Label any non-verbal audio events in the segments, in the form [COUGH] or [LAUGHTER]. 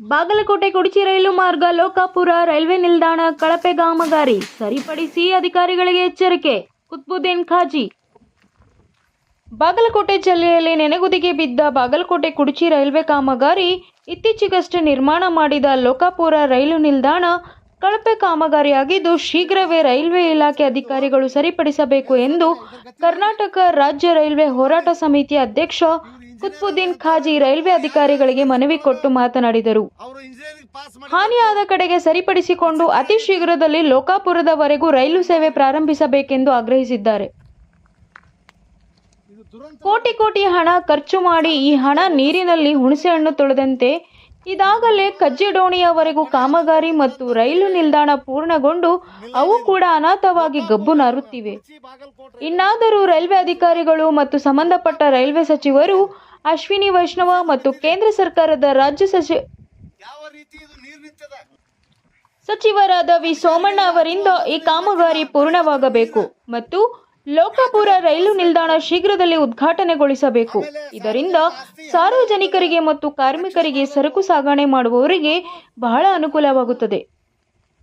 ಬಾಗಲಕೋಟೆ, ಕುಡಿಚಿ ರೈಲು ಮಾರ್ಗ, ಲೋಕಾಪುರ ರೈಲ್ವೆ ನಿಲ್ದಾಣ, ಕಳಪೆ ಕಾಮಗಾರಿ ಸರಿಪಡಿಸಿ ಅಧಿಕಾರಿಗಳಿಗೆ ಎಚ್ಚರಿಕೆ, ಕುತ್ಬುದ್ದೀನ್ ಖಾಜಿ. ಬಾಗಲಕೋಟೆ ಜಿಲ್ಲೆಯಲ್ಲಿ ನೆನೆಗುದಿಗೆ ಬಿದ್ದ ಬಾಗಲಕೋಟೆ, ಕುಡಿಚಿ ರೈಲ್ವೆ ಕಾಮಗಾರಿ ಇತ್ತೀಚೆಗಷ್ಟೇ ನಿರ್ಮಾಣ ಮಾಡಿದ ಲೋಕಾಪುರ ರೈಲು ನಿಲ್ದಾಣ ಕಳಪೆ ಕಾಮಗಾರಿಯಾಗಿದ್ದು, ಶೀಘ್ರವೇ ರೈಲ್ವೆ ಇಲಾಖೆ ಅಧಿಕಾರಿಗಳು ಸರಿಪಡಿಸಬೇಕು ಎಂದು ಕರ್ನಾಟಕ ರಾಜ್ಯ ರೈಲ್ವೆ ಹೋರಾಟ ಸಮಿತಿ ಅಧ್ಯಕ್ಷ ಕುತ್ಬುದ್ದೀನ್ ಖಾಜಿ ರೈಲ್ವೆ ಅಧಿಕಾರಿಗಳಿಗೆ ಮನವಿ ಕೊಟ್ಟು ಮಾತನಾಡಿದರು. ಹಾನಿಯಾದ ಕಡೆಗೆ ಸರಿಪಡಿಸಿಕೊಂಡು ಅತಿ ಶೀಘ್ರದಲ್ಲಿ ಲೋಕಾಪುರದವರೆಗೂ ರೈಲು ಸೇವೆ ಪ್ರಾರಂಭಿಸಬೇಕೆಂದು ಆಗ್ರಹಿಸಿದ್ದಾರೆ. ಕೋಟಿ ಕೋಟಿ ಹಣ ಖರ್ಚು ಮಾಡಿ ಈ ಹಣ ನೀರಿನಲ್ಲಿ ಹುಣಸೆಹಣ್ಣು ತೊಳೆದಂತೆ ಇದಾಗಲೇ ಕಜ್ಜಿಡೋಣಿಯವರೆಗೂ ಕಾಮಗಾರಿ ಮತ್ತು ರೈಲು ನಿಲ್ದಾಣ ಪೂರ್ಣಗೊಂಡು ಅವು ಕೂಡ ಅನಾಥವಾಗಿ ಗಬ್ಬು ನಾರುತ್ತಿವೆ. ಇನ್ನಾದರೂ ರೈಲ್ವೆ ಅಧಿಕಾರಿಗಳು ಮತ್ತು ಸಂಬಂಧಪಟ್ಟ ರೈಲ್ವೆ ಸಚಿವರು ಅಶ್ವಿನಿ ವೈಷ್ಣವ ಮತ್ತು ಕೇಂದ್ರ ಸರ್ಕಾರದ ರಾಜ್ಯ ಸಚಿ ಯಾವ ರೀತಿ ಇದು ನೀರು ನಿಂತದ? ಸಚಿವರಾದ ವಿ ಸೋಮಣ್ಣ ಅವರಿಂದ ಈ ಕಾಮಗಾರಿ ಪೂರ್ಣವಾಗಬೇಕು ಮತ್ತು ಲೋಕಾಪುರ ರೈಲು ನಿಲ್ದಾಣ ಶೀಘ್ರದಲ್ಲಿ ಉದ್ಘಾಟನೆಗೊಳಿಸಬೇಕು. ಇದರಿಂದ ಸಾರ್ವಜನಿಕರಿಗೆ ಮತ್ತು ಕಾರ್ಮಿಕರಿಗೆ ಸರಕು ಸಾಗಣೆ ಮಾಡುವವರಿಗೆ ಬಹಳ ಅನುಕೂಲವಾಗುತ್ತದೆ.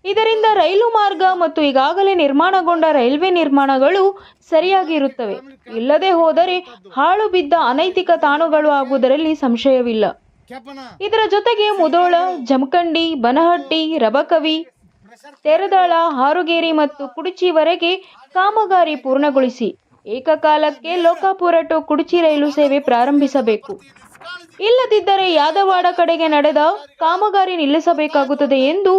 ಇದರಿಂದ ರೈಲು ಮಾರ್ಗ ಮತ್ತು ಈಗಾಗಲೇ ನಿರ್ಮಾಣಗೊಂಡ ರೈಲ್ವೆ ನಿರ್ಮಾಣಗಳು ಸರಿಯಾಗಿ ಇರುತ್ತವೆ. ಇಲ್ಲದೆ ಹೋದರೆ ಹಾಳು ಬಿದ್ದ ಅನೈತಿಕ ತಾಣಗಳು ಆಗುವುದರಲ್ಲಿ ಸಂಶಯವಿಲ್ಲ. ಇದರ ಜೊತೆಗೆ ಮುದೋಳ, ಜಮಖಂಡಿ, ಬನಹಟ್ಟಿ, ರಬಕವಿ, ತೆರದಾಳ, ಹಾರುಗೇರಿ ಮತ್ತು ಕುಡಚಿವರೆಗೆ ಕಾಮಗಾರಿ ಪೂರ್ಣಗೊಳಿಸಿ. ಏಕಕಾಲಕ್ಕೆ ಲೋಕಾಪುರ ಟು ಕುಡುಚಿ ರೈಲು ಸೇವೆ ಪ್ರಾರಂಭಿಸಬೇಕು. ಇಲ್ಲದಿದ್ದರೆ ಯಾದವಾಡ ಕಡೆಗೆ ನಡೆದ ಕಾಮಗಾರಿ ನಿಲ್ಲಿಸಬೇಕಾಗುತ್ತದೆ ಎಂದು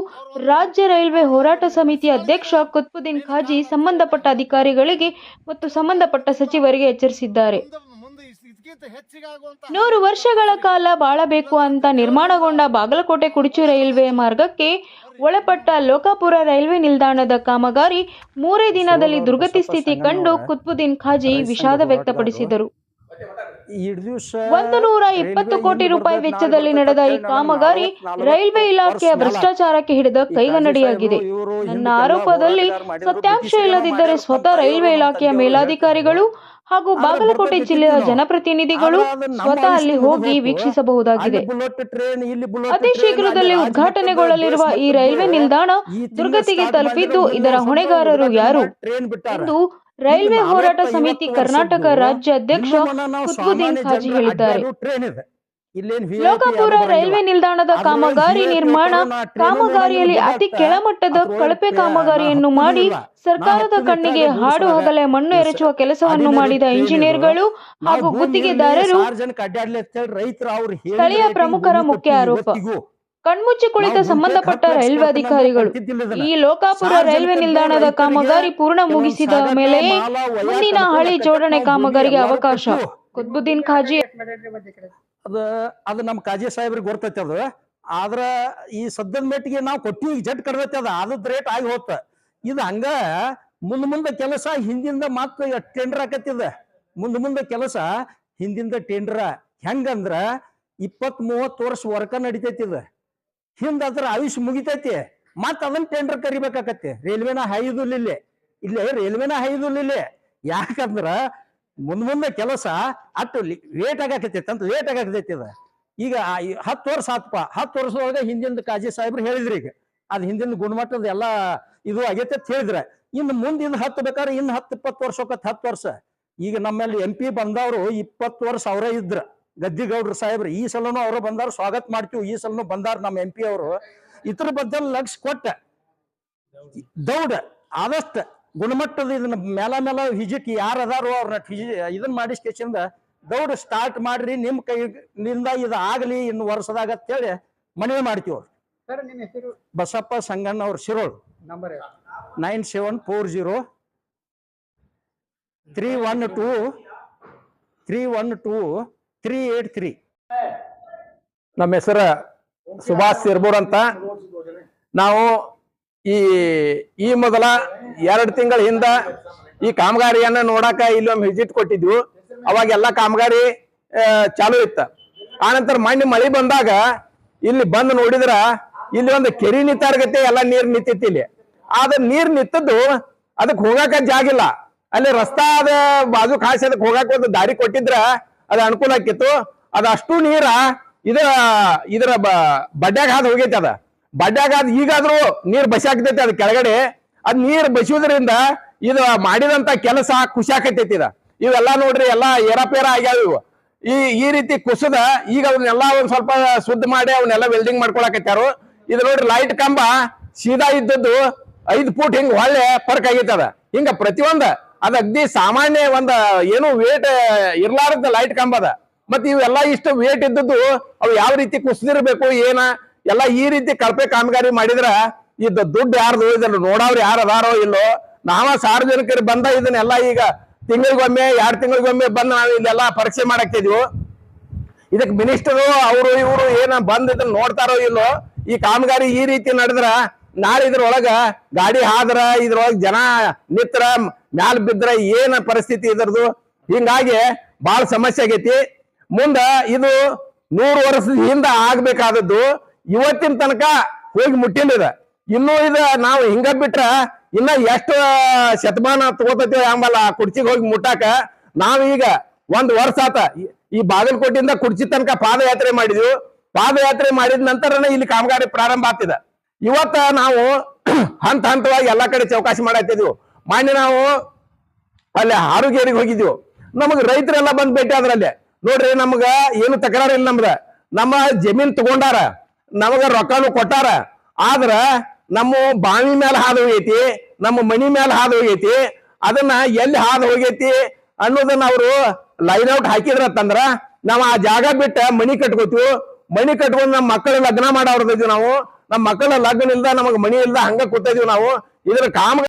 ರಾಜ್ಯ ರೈಲ್ವೆ ಹೋರಾಟ ಸಮಿತಿ ಅಧ್ಯಕ್ಷ ಕುತ್ಬುದ್ದೀನ್ ಖಾಜಿ ಸಂಬಂಧಪಟ್ಟ ಅಧಿಕಾರಿಗಳಿಗೆ ಮತ್ತು ಸಂಬಂಧಪಟ್ಟ ಸಚಿವರಿಗೆ ಎಚ್ಚರಿಸಿದ್ದಾರೆ. ನೂರು ವರ್ಷಗಳ ಕಾಲ ಬಾಳಬೇಕು ಅಂತ ನಿರ್ಮಾಣಗೊಂಡ ಬಾಗಲಕೋಟೆ ಕುಡಚು ರೈಲ್ವೆ ಮಾರ್ಗಕ್ಕೆ ಒಳಪಟ್ಟ ಲೋಕಾಪುರ ರೈಲ್ವೆ ನಿಲ್ದಾಣದ ಕಾಮಗಾರಿ ಮೂರೇ ದಿನದಲ್ಲಿ ದುರ್ಗತಿ ಸ್ಥಿತಿ ಕಂಡು ಕುತ್ಬುದ್ದೀನ್ ಖಾಜಿ ವಿಷಾದ ವ್ಯಕ್ತಪಡಿಸಿದರು. ಒಂದು ನೂರ ಇಪ್ಪತ್ತು ಕೋಟಿ ರೂಪಾಯಿ ವೆಚ್ಚದಲ್ಲಿ ನಡೆದ ಈ ಕಾಮಗಾರಿ ರೈಲ್ವೆ ಇಲಾಖೆಯ ಭ್ರಷ್ಟಾಚಾರಕ್ಕೆ ಹಿಡಿದ ಕೈಗನ್ನಡಿಯಾಗಿದೆ ನನ್ನ ಆರೋಪದಲ್ಲಿ ಸತ್ಯಾಂಶ ಇಲ್ಲದಿದ್ದರೆ ಸ್ವತಃ ರೈಲ್ವೆ ಇಲಾಖೆಯ ಮೇಲಾಧಿಕಾರಿಗಳು ಹಾಗೂ ಬಾಗಲಕೋಟೆ ಜಿಲ್ಲೆಯ ಜನಪ್ರತಿನಿಧಿಗಳು ಸ್ವತಃ ಅಲ್ಲಿ ಹೋಗಿ ವೀಕ್ಷಿಸಬಹುದಾಗಿದೆ. ಅತಿ ಶೀಘ್ರದಲ್ಲಿ ಉದ್ಘಾಟನೆಗೊಳ್ಳಲಿರುವ ಈ ರೈಲ್ವೆ ನಿಲ್ದಾಣ ದುರ್ಗತಿಗೆ ತಲುಪಿದ್ದು ಇದರ ಹೊಣೆಗಾರರು ಯಾರು? ಎಂದು ರೈಲ್ವೆ ಹೋರಾಟ ಸಮಿತಿ ಕರ್ನಾಟಕ ರಾಜ್ಯ ಅಧ್ಯಕ್ಷ ಕುತ್ಬುದ್ದೀನ್ ಖಾಜಿ ಹೇಳಿದ್ದಾರೆ. ಲೋಕಪುರ ರೈಲ್ವೆ ನಿಲ್ದಾಣದ ಕಾಮಗಾರಿ ನಿರ್ಮಾಣ ಕಾಮಗಾರಿಯಲ್ಲಿ ಅತಿ ಕೆಳಮಟ್ಟದ ಕಳಪೆ ಕಾಮಗಾರಿಯನ್ನು ಮಾಡಿ ಸರ್ಕಾರದ ಕಣ್ಣಿಗೆ ಹಾಡು ಹೋಗಲೆ ಮಣ್ಣು ಎರಚುವ ಕೆಲಸವನ್ನು ಮಾಡಿದ. ಇಂಜಿನಿಯರ್ಗಳು ಹಾಗೂ ಗುತ್ತಿಗೆದಾರರು ಸ್ಥಳೀಯ ಪ್ರಮುಖರ ಮುಖ್ಯ ಆರೋಪ. ಕಣ್ಮುಚ್ಚಿ ಕುಳಿತ ಸಂಬಂಧಪಟ್ಟ ರೈಲ್ವೆ ಕಟ್ಟಿ ಅಧಿಕಾರಿಗಳು. ಈ ಲೋಕಾಪುರ ರೈಲ್ವೆ ನಿಲ್ದಾಣದ ಕಾಮಗಾರಿ ಪೂರ್ಣ ಮುಗಿಸಿದ ಮೇಲೆ ಮುಂದಿನ ಹಳಿ ಜೋಡಣೆ ಕಾಮಗಾರಿಗೆ ಅವಕಾಶ. ಕುದ್ಬುದ್ದೀನ್ ಖಾಜಿ. ಅದ ಅದು ನಮ್ಮ ಖಾಜಿ ಸಾಹೇಬ್ರಿಗೆ ಗೊತ್ತೈತೆ ಅದು. ಆದ್ರ ಈ ಸದ್ಯದ ಮೆಟ್ಟಿಗೆ ನಾವು ಕೊಟ್ಟಿವಿ ಜಟ್ ಕಡ್ದೈತೆ ಅದ. ಅದದ್ ರೇಟ್ ಆಗಿ ಹೋತ. ಇದು ಹಂಗ ಮುಂದ್ ಮುಂದೆ ಕೆಲಸ ಹಿಂದಿಂದ ಮಾತ್ರ ಟೆಂಡರ್ ಆಕತ್ತಿದ ಮುಂದ್ ಮುಂದೆ ಕೆಲಸ ಹಿಂದಿಂದ ಟೆಂಡರ್ ಹೆಂಗಂದ್ರ ಇಪ್ಪತ್ ಮೂವತ್ತು ವರ್ಷ ವರ್ಕ ನಡಿತೈತಿ ಇದು. ಹಿಂದ ಅದ್ರ ಆಯುಷ್ ಮುಗಿತೈತಿ. ಮತ್ತ ಅದನ್ನ ಟೆಂಡರ್ ಕರಿಬೇಕಾಕತಿ ರೈಲ್ವೆನ ಹಾಯುದಿಲ್ಲ ಇಲ್ಲಿ. ರೈಲ್ವೆನ ಹಾಯುದಿಲ್ಲ ಇಲ್ಲಿ. ಯಾಕಂದ್ರ ಮುಂದ್ ಮುಂದೆ ಕೆಲಸ ಅಟ್ಟು ಲೇಟ್ ಆಗಾಕತೈತಿ ಅಂತ ಲೇಟ್ ಆಗಾಕತೈತಿ ಅದ. ಈಗ ಹತ್ತು ವರ್ಷ ಆತ್ಪ. ಹತ್ತು ವರ್ಷದೊಳಗೆ ಹಿಂದಿಂದ ಕಾಜಿ ಸಾಹೇಬ್ರು ಹೇಳಿದ್ರಿ ಈಗ. ಅದ್ ಹಿಂದಿನ ಗುಣಮಟ್ಟದ ಎಲ್ಲ ಇದು ಆಗೈತೆ ಅಂತ ಹೇಳಿದ್ರ. ಇನ್ನು ಮುಂದೆ ಇನ್ನು ಹತ್ತು ಬೇಕಾದ್ರೆ ಇನ್ನು ಹತ್ತು ಇಪ್ಪತ್ತು ವರ್ಷ ಹೋಗತ್ ಹತ್ತು ವರ್ಷ. ಈಗ ನಮ್ಮಲ್ಲಿ ಎಂ ಪಿ ಬಂದವರು ಇಪ್ಪತ್ತು ವರ್ಷ ಅವರೇ ಇದ್ರ. ಗದ್ದಿಗೌಡ್ರು ಸಾಹೇಬ್ರು ಈ ಸಲನು ಅವರು ಬಂದಾರ ಸ್ವಾಗತ ಮಾಡ್ತೀವಿ ಈ ಸಲನು ಬಂದಾರ ನಮ್ಮ ಎಂ ಪಿ ಅವರು. ಇದ್ರ ಬದ್ದಲ್ ಲಕ್ಷ ಕೊಟ್ಟ ದೌಡ ಆದಷ್ಟು ಗುಣಮಟ್ಟದ ಇದನ್ನ ಮೇಲ ಮೇಲ ವಿಜಿಟ್ ಯಾರು ಅದಾರೋ ಅವ್ರನ್ನ ಇದನ್ನ ಮಾಡಿ ಸ್ಟೇಷನ್ದ ದೌಡ್ ಸ್ಟಾರ್ಟ್ ಮಾಡ್ರಿ ನಿಮ್ ಕೈನಿಂದ ಇದು ಆಗಲಿ ಇನ್ನು ವರ್ಷದಾಗ ಅಂತೇಳಿ ಮನವಿ ಮಾಡ್ತೀವಿ ಅವ್ರು. ನಿಮ್ಮ ಬಸಪ್ಪ ಸಂಗಣ್ಣ ಅವ್ರ Shirol. Number nine seven four zero three one two three one two three eight three. ನಮ್ಮ ಹೆಸರ ಸುಭಾಷ್ ಸಿರ್ಬೂರ್ ಅಂತ. ನಾವು ಈ ಈ ಮೊದಲ ಎರಡು ತಿಂಗಳ ಹಿಂದ ಈ ಕಾಮಗಾರಿಯನ್ನ ನೋಡಾಕ ಇಲ್ಲೊಮ್ಮೆ ವಿಸಿಟ್ ಕೊಟ್ಟಿದ್ವು. ಅವಾಗ ಎಲ್ಲಾ ಕಾಮಗಾರಿ ಚಾಲೂ ಇತ್ತ. ಆನಂತರ ಮಣ್ಣು ಮಳಿ ಬಂದಾಗ ಇಲ್ಲಿ ಬಂದು ನೋಡಿದ್ರ ಇಲ್ಲಿ ಒಂದು ಕೆರಿ ನಿಂತಾರ್ಗತೆ ಎಲ್ಲ ನೀರ್ ನಿಂತಿತ್ತು ಇಲ್ಲಿ. ಆದ್ರ ನೀರ್ ನಿಂತದ್ದು ಅದಕ್ಕೆ ಹೋಗಾಕ ಜಾಗಿಲ್ಲ ಅಲ್ಲಿ ರಸ್ತಾ ಅದ ಬಾಜು ಕಾಸಿ ಅದಕ್ಕೆ ಹೋಗಾಕ ಒಂದು ದಾರಿ ಕೊಟ್ಟಿದ್ರ ಅದ ಅನುಕೂಲ ಆಕಿತ್ತು. ಅದಷ್ಟು ನೀರ ಇದ, ಇದರ ಬಡ್ಡ್ಯಾಗ ಹಾದ್ ಹೋಗೈತಿ ಅದ. ಬಡ್ಡ್ಯಾಗ ಹಾದ್ ಈಗಾದ್ರೂ ನೀರ್ ಬಸಿ ಅದ ಕೆಳಗಡೆ. ಅದ್ ನೀರ್ ಬಸಿಯೋದ್ರಿಂದ ಇದು ಮಾಡಿದಂತ ಕೆಲಸ ಖುಷಿ ಆಕತೈತಿ ಇದ. ಇವೆಲ್ಲಾ ನೋಡ್ರಿ ಎಲ್ಲಾ ಏರಾಪೇರ ಆಗ್ಯಾವ ಇವು. ಈ ಈ ರೀತಿ ಕುಸದ ಈಗ ಅವನ್ನೆಲ್ಲ ಒಂದ್ ಸ್ವಲ್ಪ ಶುದ್ಧ ಮಾಡಿ ಅವನ್ನೆಲ್ಲ ವೆಲ್ಡಿಂಗ್ ಮಾಡ್ಕೊಳಕತ್ಯಾರು. ಇದು ನೋಡ್ರಿ ಲೈಟ್ ಕಂಬ ಸೀದಾ ಇದ್ದದ್ದು ಐದ್ ಫೂಟ್ ಹಿಂಗ್ ಹೊಳ್ಳೆ ಪರ್ಕ್ ಆಗೈತದ ಹಿಂಗ ಪ್ರತಿಯೊಂದ ಅದ ಅಗ್ದಿ ಸಾಮಾನ್ಯ ಒಂದ ಏನು ವೇಟ್ ಇರ್ಲಾರ್ದ ಲೈಟ್ ಕಂಬ ಅದ. ಮತ್ ಇವೆಲ್ಲ ಇಷ್ಟು ವೇಟ್ ಇದ್ದದ್ದು ಅವು ಯಾವ ರೀತಿ ಕುಸಿದಿರ್ಬೇಕು, ಏನ, ಎಲ್ಲ ಈ ರೀತಿ ಕಳಪೆ ಕಾಮಗಾರಿ ಮಾಡಿದ್ರ ಇದ್ದ ದುಡ್ಡು ಯಾರ್ದು ಇದನ್ನ ನೋಡವ್ರು ಯಾರು ಅದಾರೋ ಇಲ್ಲೋ, ನಾವ ಸಾರ್ವಜನಿಕರು ಬಂದ ಇದನ್ನೆಲ್ಲ ಈಗ ತಿಂಗಳಿಗೊಮ್ಮೆ, ಎರಡ್ ತಿಂಗಳಿಗೊಮ್ಮೆ ಬಂದು ನಾವು ಇಲ್ಲೆಲ್ಲ ಪರೀಕ್ಷೆ ಮಾಡಾಕ್ತಿದ್ವು ಇದಕ್ ಮಿನಿಸ್ಟರು, ಅವರು ಇವರು ಏನ ಬಂದ್ ಇದನ್ನ ನೋಡ್ತಾರೋ ಇಲ್ಲೋ, ಈ ಕಾಮಗಾರಿ ಈ ರೀತಿ ನಡೆದ್ರ ನಾಳೆ ಇದ್ರೊಳಗ ಗಾಡಿ ಹಾದ್ರ, ಇದ್ರೊಳಗ ಜನ ನಿತ್ರ ಮ್ಯಾಲ್ ಬಿದ್ರ ಏನ ಪರಿಸ್ಥಿತಿ ಇದ್ರದು? ಹಿಂಗಾಗಿ ಬಹಳ ಸಮಸ್ಯೆ ಆಗೈತಿ. ಮುಂದ ಇದು ನೂರು ವರ್ಷದ ಹಿಂದ ಆಗ್ಬೇಕಾದದ್ದು, ಇವತ್ತಿನ ತನಕ ಹೋಗಿ ಮುಟ್ಟಿಲ್ಲ ಇನ್ನೂ ಇದ ನಾವು ಹಿಂಗ ಬಿಟ್ರ ಇನ್ನ ಎಷ್ಟು ಶತಮಾನ ತಗೋತೈತಿ ಆಂಬಲ್ಲ ಆ ಕುರ್ಚಿಗೆ ಹೋಗಿ ಮುಟ್ಟಾಕ ನಾವೀಗ ಒಂದ್ ವರ್ಷ ಆತ. ಈ ಬಾಗಲಕೋಟೆಯಿಂದ ಕುರ್ಚಿ ತನಕ ಪಾದಯಾತ್ರೆ ಮಾಡಿದ್ವಿ. ಪಾದಯಾತ್ರೆ ಮಾಡಿದ ನಂತರನೇ ಇಲ್ಲಿ ಕಾಮಗಾರಿ ಪ್ರಾರಂಭ ಆಗ್ತಿದೆ. ಇವತ್ತ ನಾವು [CLEARS THROAT] ಹಂತ ಹಂತವಾಗಿ ಎಲ್ಲಾ ಕಡೆ ಚೌಕಾಸಿ ಮಾಡಾಕ್ತಿದ್ವಿ ಮಾನ್ಯ ನಾವು ಅಲ್ಲಿ ಆರೋಗ್ಯರಿಗೆ ಹೋಗಿದ್ವಿ. ನಮಗ್ ರೈತರೆಲ್ಲ ಬಂದ್ ಭೇಟಿ ಅದ್ರಲ್ಲಿ ನೋಡ್ರಿ, ನಮಗ ಏನು ತಕರಾರು ಇಲ್ಲ ನಮ್ದ. ನಮ್ಮ ಜಮೀನ್ ತಗೊಂಡಾರ, ನಮಗ ರೊಕ್ಕನು ಕೊಟ್ಟಾರ. ಆದ್ರ ನಮ್ಮ ಬಾವಿ ಮೇಲೆ ಹಾದು ಹೋಗೈತಿ, ನಮ್ಮ ಮನಿ ಮೇಲೆ ಹಾದು ಹೋಗೈತಿ, ಅದನ್ನ ಎಲ್ಲಿ ಹಾದು ಹೋಗೈತಿ ಅನ್ನೋದನ್ನ ಅವರು ಲೈನ್ ಔಟ್ ಹಾಕಿದ್ರತ್ತಂದ್ರ ನಾವು ಆ ಜಾಗ ಬಿಟ್ಟ ಮನಿ ಕಟ್ಕೋತೀವಿ. ಮನಿ ಕಟ್ಕೊಂಡು ನಮ್ಮ ಮಕ್ಕಳ ಲಗ್ನ ಮಾಡೋರ್ದಿದ್ವಿ ನಾವು. ನಮ್ಮ ಮಕ್ಕಳ ಲಗ್ನ ಇಲ್ದ ನಮಗ್ ಮನಿ ಇಲ್ದ ಹಂಗ ಕೊಟ್ಟಿದೀವಿ ನಾವು. ಇದ್ರ ಕಾಮ